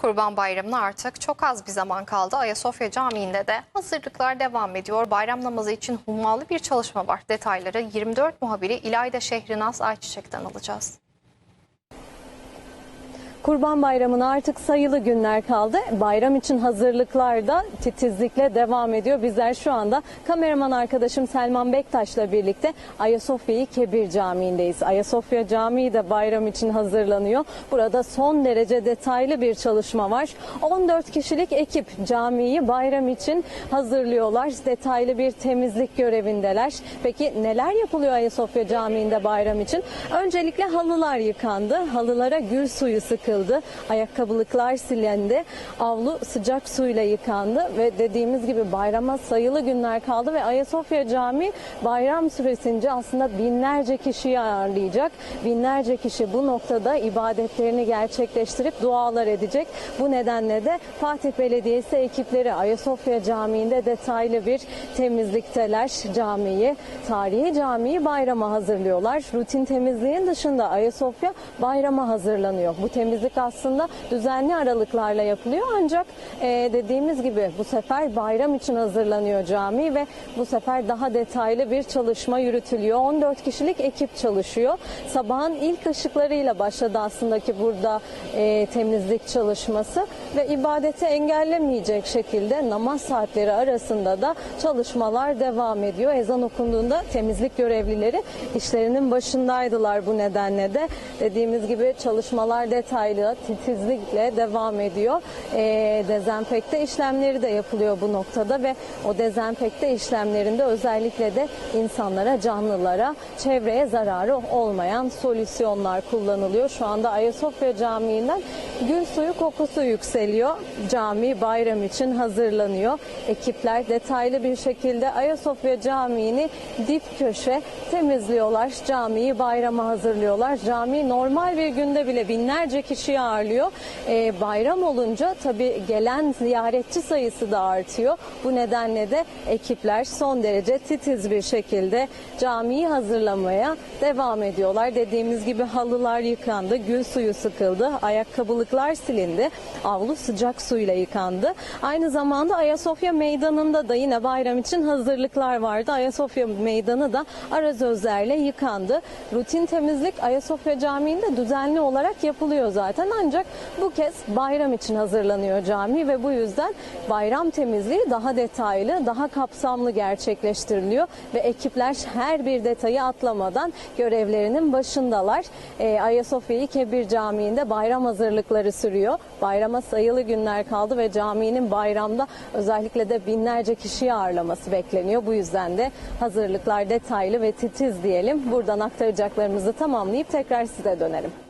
Kurban Bayramı'na artık çok az bir zaman kaldı. Ayasofya Camii'nde de hazırlıklar devam ediyor. Bayram namazı için hummalı bir çalışma var. Detayları 24 muhabiri İlayda Şehrinaz Ayçiçek'ten alacağız. Kurban Bayramı'na artık sayılı günler kaldı. Bayram için hazırlıklar da titizlikle devam ediyor. Bizler şu anda kameraman arkadaşım Selman Bektaş'la birlikte Ayasofya'yı Kebir Camii'ndeyiz. Ayasofya Camii de bayram için hazırlanıyor. Burada son derece detaylı bir çalışma var. 14 kişilik ekip camiyi bayram için hazırlıyorlar. Detaylı bir temizlik görevindeler. Peki neler yapılıyor Ayasofya Camii'nde bayram için? Öncelikle halılar yıkandı. Halılara gül suyu sıkıldı. Ayakkabılıklar silendi. Avlu sıcak suyla yıkandı ve dediğimiz gibi bayrama sayılı günler kaldı ve Ayasofya Camii bayram süresince aslında binlerce kişiyi ağırlayacak. Binlerce kişi bu noktada ibadetlerini gerçekleştirip dualar edecek. Bu nedenle de Fatih Belediyesi ekipleri Ayasofya Camii'nde detaylı bir temizlikteler camiyi. Tarihi camiyi bayrama hazırlıyorlar. Rutin temizliğin dışında Ayasofya bayrama hazırlanıyor. Bu temizlik aslında düzenli aralıklarla yapılıyor ancak e, dediğimiz gibi bu sefer bayram için hazırlanıyor cami ve bu sefer daha detaylı bir çalışma yürütülüyor. 14 kişilik ekip çalışıyor. Sabahın ilk ışıklarıyla başladı aslında ki burada e, temizlik çalışması ve ibadeti engellemeyecek şekilde namaz saatleri arasında da çalışmalar devam ediyor. Ezan okunduğunda temizlik görevlileri işlerinin başındaydılar bu nedenle de dediğimiz gibi çalışmalar detaylı titizlikle devam ediyor. E, dezenfekte işlemleri de yapılıyor bu noktada ve o dezenfekte işlemlerinde özellikle de insanlara, canlılara, çevreye zararı olmayan solüsyonlar kullanılıyor. Şu anda Ayasofya Camii'nden gül suyu kokusu yükseliyor. Cami bayram için hazırlanıyor. Ekipler detaylı bir şekilde Ayasofya Camii'ni dip köşe temizliyorlar. Camiyi bayrama hazırlıyorlar. Cami normal bir günde bile binlerce kişiyi ağırlıyor. Ee, bayram olunca tabii gelen ziyaretçi sayısı da artıyor. Bu nedenle de ekipler son derece titiz bir şekilde camiyi hazırlamaya devam ediyorlar. Dediğimiz gibi halılar yıkandı, gül suyu sıkıldı, ayakkabılıklar silindi, avlu sıcak suyla yıkandı. Aynı zamanda Ayasofya Meydanı'nda da yine bayram için hazırlıklar vardı. Ayasofya Meydanı da arazözlerle yıkandı. Rutin temizlik Ayasofya Camii'nde düzenli olarak yapılıyor zaten ancak bu kez bayram için hazırlanıyor cami ve bu yüzden bayram temizliği daha detaylı, daha kapsamlı gerçekleştiriliyor ve ekipler her bir detayı atlamadan görevlerinin başındalar. Ee, Ayasofya'yı Kebir Camii'nde bayram hazırlıkları sürüyor. Bayrama sayılı günler kaldı ve caminin bayramda özellikle de binlerce kişiyi ağırlaması bekleniyor. Bu yüzden de hazırlıklar detaylı ve titiz diyelim. Buradan aktaracaklarımızı tamamlayıp tekrar size dönerim.